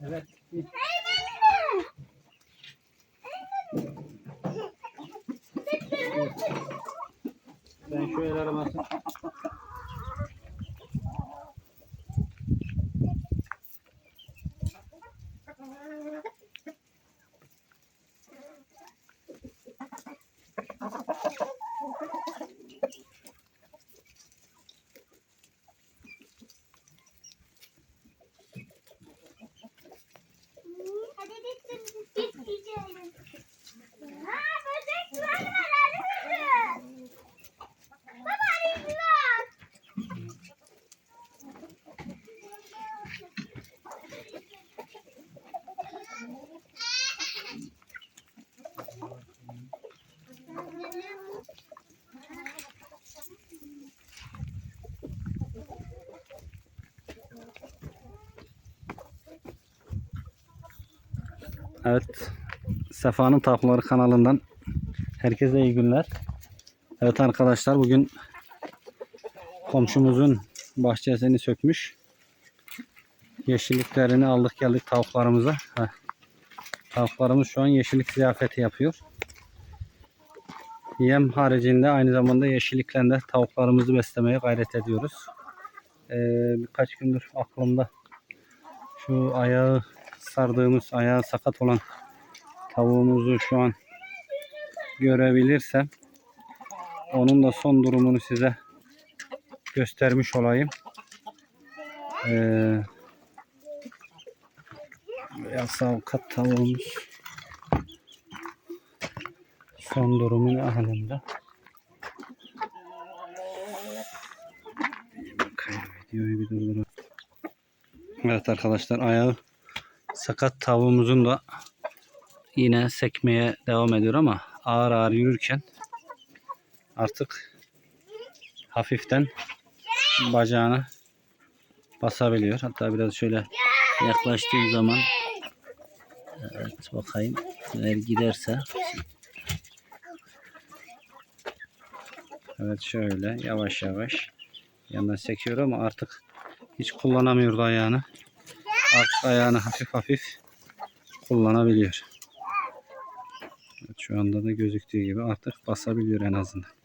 Evet. Ben şu el Evet. Sefa'nın Tavukları kanalından herkese iyi günler. Evet arkadaşlar bugün komşumuzun bahçesini sökmüş. Yeşilliklerini aldık geldik tavuklarımıza. Heh. Tavuklarımız şu an yeşillik ziyafeti yapıyor. Yem haricinde aynı zamanda yeşillikle de tavuklarımızı beslemeye gayret ediyoruz. Ee, birkaç gündür aklımda şu ayağı sardığımız ayağı sakat olan tavuğumuzu şu an görebilirsem onun da son durumunu size göstermiş olayım. Ee, beyaz sakat tavuğumuz son durumu ne alemde? Bir bakayım, Videoyu bir durdurayım. Evet arkadaşlar ayağı sakat tavuğumuzun da yine sekmeye devam ediyor ama ağır ağır yürürken artık hafiften bacağına basabiliyor. Hatta biraz şöyle yaklaştığım zaman evet bakayım eğer giderse evet şöyle yavaş yavaş yandan sekiyor ama artık hiç kullanamıyordu ayağını. Artık ayağını hafif hafif kullanabiliyor. Şu anda da gözüktüğü gibi artık basabiliyor en azından.